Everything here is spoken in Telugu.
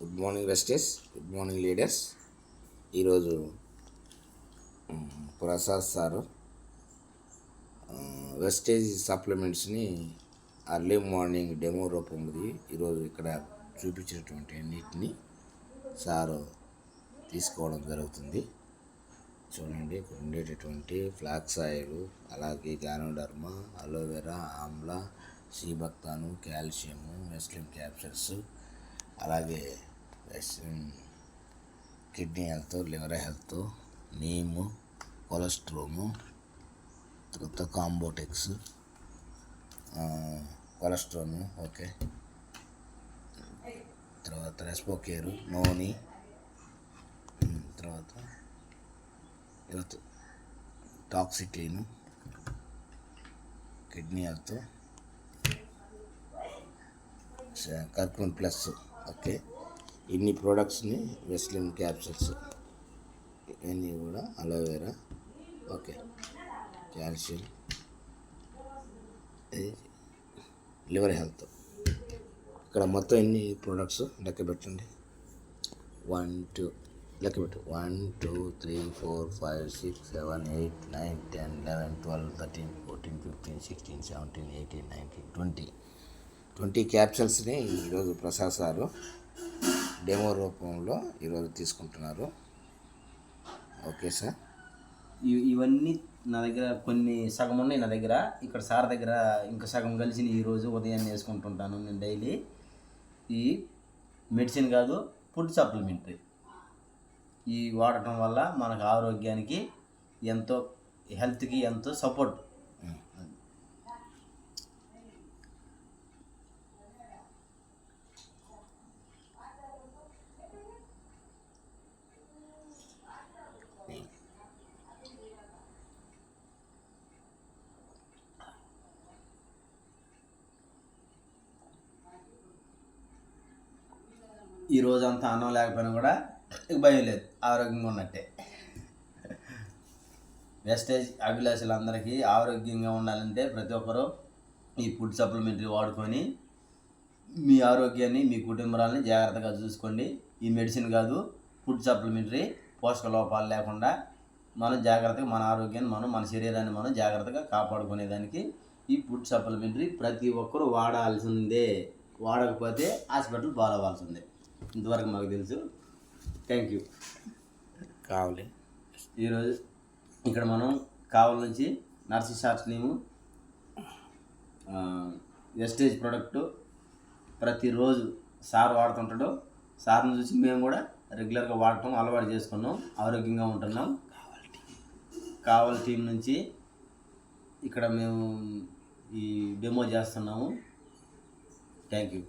Good morning vestige good morning leaders ఈరోజు ప్రసాద్ సారు వెస్టేజ్ సప్లిమెంట్స్ని అర్లీ మార్నింగ్ డెమో రూపంది ఈరోజు ఇక్కడ చూపించినటువంటి అన్నిటిని సారు తీసుకోవడం జరుగుతుంది. చూడండి ఇక్కడ ఉండేటటువంటి ఫ్లాక్స్ ఆయిల్ అలాగే ganoderma aloe vera amla sea buckthorn calcium మెస్లిం captures అలాగే kidney health liver health neem కొలెస్ట్రోము తర్వాత కాంబోటెక్స్ కొలెస్ట్రోల్ ఓకే. తర్వాత రెస్పోకేరు నోని తర్వాత తర్వాత health టాక్సిక్లీను kidney health curcumin plus okay. ఇన్ని ప్రోడక్ట్స్ని వెస్లిన్ క్యాప్సల్స్ ఇవన్నీ కూడా aloe vera okay calcium liver health. ఇక్కడ మొత్తం ఎన్ని ప్రోడక్ట్స్ లెక్క పెట్టండి? వన్ టూ లెక్క పెట్టు. One two three four five six seven eight nine ten eleven twelve thirteen fourteen fifteen sixteen seventeen eighteen nineteen twenty. Twenty క్యాప్సల్స్ని ఈరోజు ప్రసాద్ సారు డెమో రూపంలో ఈరోజు తీసుకుంటున్నారు. Okay sir. ఇవన్నీ నా దగ్గర కొన్ని సగం ఉన్నాయి నా దగ్గర. ఇక్కడ సార్ దగ్గర ఇంకా సగం కలిసి ఈరోజు ఉదయం వేసుకుంటుంటాను నేను డైలీ. ఈ మెడిసిన్ కాదు ఫుడ్ సప్లిమెంటరీ ఈ వాడటం వల్ల మనకు ఆరోగ్యానికి ఎంతో హెల్త్కి ఎంతో సపోర్ట్. ఈ రోజు అంతా అన్నం లేకపోయినా కూడా ఇక భయం లేదు. ఆరోగ్యంగా ఉన్నట్టే. వెస్టేజ్ అభిలాషులందరికీ ఆరోగ్యంగా ఉండాలంటే ప్రతి ఒక్కరూ ఈ ఫుడ్ సప్లిమెంటరీ వాడుకొని మీ ఆరోగ్యాన్ని మీ కుటుంబాలని జాగ్రత్తగా చూసుకోండి. ఈ మెడిసిన్ కాదు ఫుడ్ సప్లిమెంటరీ పోషక లోపాలు లేకుండా మనం జాగ్రత్తగా మన ఆరోగ్యాన్ని మనం మన శరీరాన్ని మనం జాగ్రత్తగా కాపాడుకునేదానికి ఈ ఫుడ్ సప్లిమెంటరీ ప్రతి ఒక్కరూ వాడాల్సిందే. వాడకపోతే హాస్పిటల్ పాలవ్వాల్సిందే ఇంతవరకు మాకు తెలుసు. థ్యాంక్ యూ కావాలి. ఈరోజు ఇక్కడ మనం కావల నుంచి నర్సీ షార్ట్స్ నేము వెస్టేజ్ ప్రోడక్ట్ ప్రతిరోజు సార్ వాడుతుంటాడు. సార్ని చూసి మేము కూడా రెగ్యులర్గా వాడటం అలవాటు చేసుకున్నాం ఆరోగ్యంగా ఉంటున్నాం. కావల టీం నుంచి ఇక్కడ మేము ఈ డెమో చేస్తున్నాము. Thank you